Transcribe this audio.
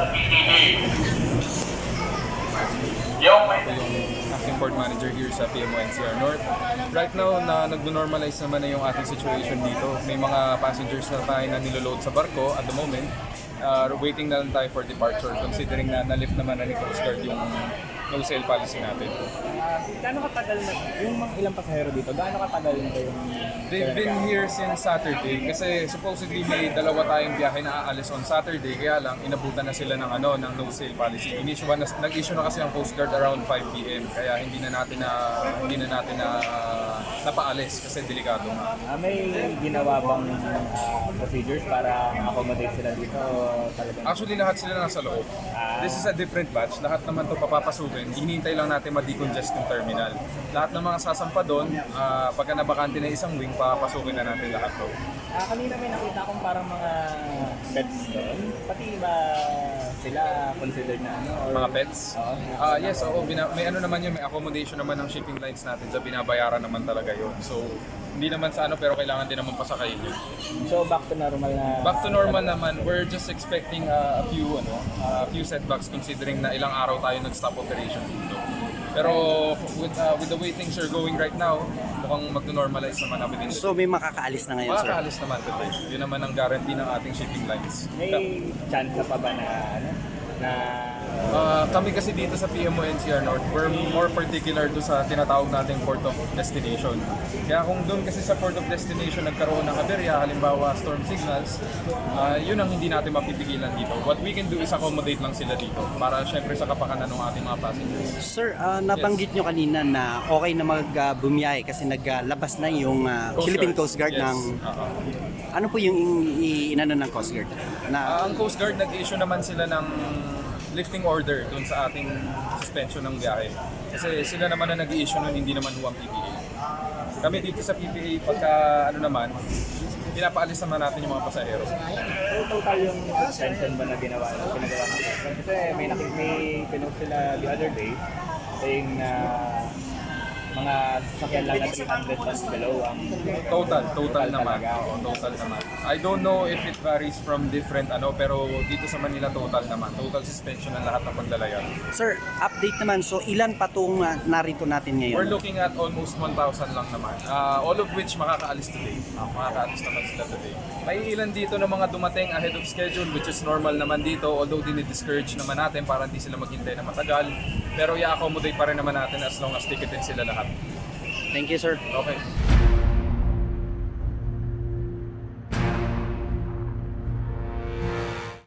sa PBB. Yung may acting board manager here sa PMO-NCR North. Right now, na nag-normalize naman na yung ating situation dito. May mga passengers na tayo na niloload sa barko at the moment. Uh, waiting na lang tayo for departure considering na na-lift naman na ni Coast Guard yung no sail policy natin. Gaano katagal na, yung mga ilang pasahero dito, gaano katagal na yung... They've been here since Saturday kasi supposedly may dalawa tayong biyahe na aalis on Saturday kaya lang inabutan na sila ng ano ng no sail policy. Inissue na nag-issue na kasi ang Coast Guard around 5 PM kaya hindi na natin na hindi na natin na napaalis kasi delikado nga. Ah, may ginawa bang ah, procedures para accommodate sila dito o talagang... Actually lahat sila nasa loob. This is a different batch. Lahat naman to papapasukin. Hinihintay lang natin ma-decongest yung terminal. Lahat ng mga sasampa doon, ah, pagka nabakante na isang wing, papapasukin na natin lahat to. Ah, kanina may nakita akong parang mga pets doon. Pati ba sila considered na ano? Or... Mga pets. Oo. Ah yes, oo, bina- may ano naman yun, may accommodation naman ng shipping lines natin sa binabayaran naman talaga yun. So, hindi naman sa ano pero kailangan din naman pasakayin yun. So back to normal na... Back to normal naman, we're just expecting uh, a few ano, few setbacks considering na ilang araw tayo nag-stop operation dito. Pero with uh, with the way things are going right now, mukhang mag-normalize naman namin din. So may makakaalis na ngayon, sir? Makakaalis naman today. Yun naman ang guarantee ng ating shipping lines. May chance na pa ba na ano? Na... Uh, kami kasi dito sa PMO NCR North, we're more particular do sa tinatawag nating port of destination. Kaya kung doon kasi sa port of destination nagkaroon ng aberya, halimbawa storm signals, uh, yun ang hindi natin mapipigilan dito. What we can do is accommodate lang sila dito para syempre sa kapakanan ng ating mga passengers. Sir, ah, nabanggit nyo kanina na okay na mag-bumiyahe kasi naglabas na yung ah, Philippine Coast Guard yes. ng... Oo. Ano po yung inano ng Coast Guard? Na, ang Coast Guard nag-issue naman sila ng lifting order doon sa ating suspension ng biyahe. Kasi sila naman na nag-issue nun, hindi naman huwag PPA. Kami dito sa PPA, pagka ano naman, pinapaalis naman natin yung mga pasahero. Total yung suspension ba na ginawa na pinagawa ng Kasi may nakik may pinost sila the other day saying na mga sakyan lang na 300 tons below ang Total, total Total naman. Oo, total naman. I don't know if it varies from different ano, pero dito sa Manila total naman. Total suspension ng lahat ng paglalaya. sir, update naman. So ilan pa itong ah, narito natin We're ngayon? looking at almost 1,000 lang naman. Ah, all of which makakaalis today. Ah, makakaalis naman sila today. May ilan dito na mga dumating ahead of schedule which is normal naman dito although dinidiscourage naman natin para hindi sila maghintay na matagal. Pero i-accommodate pa rin naman natin as long as ticketin sila lahat. Thank you, sir. Okay.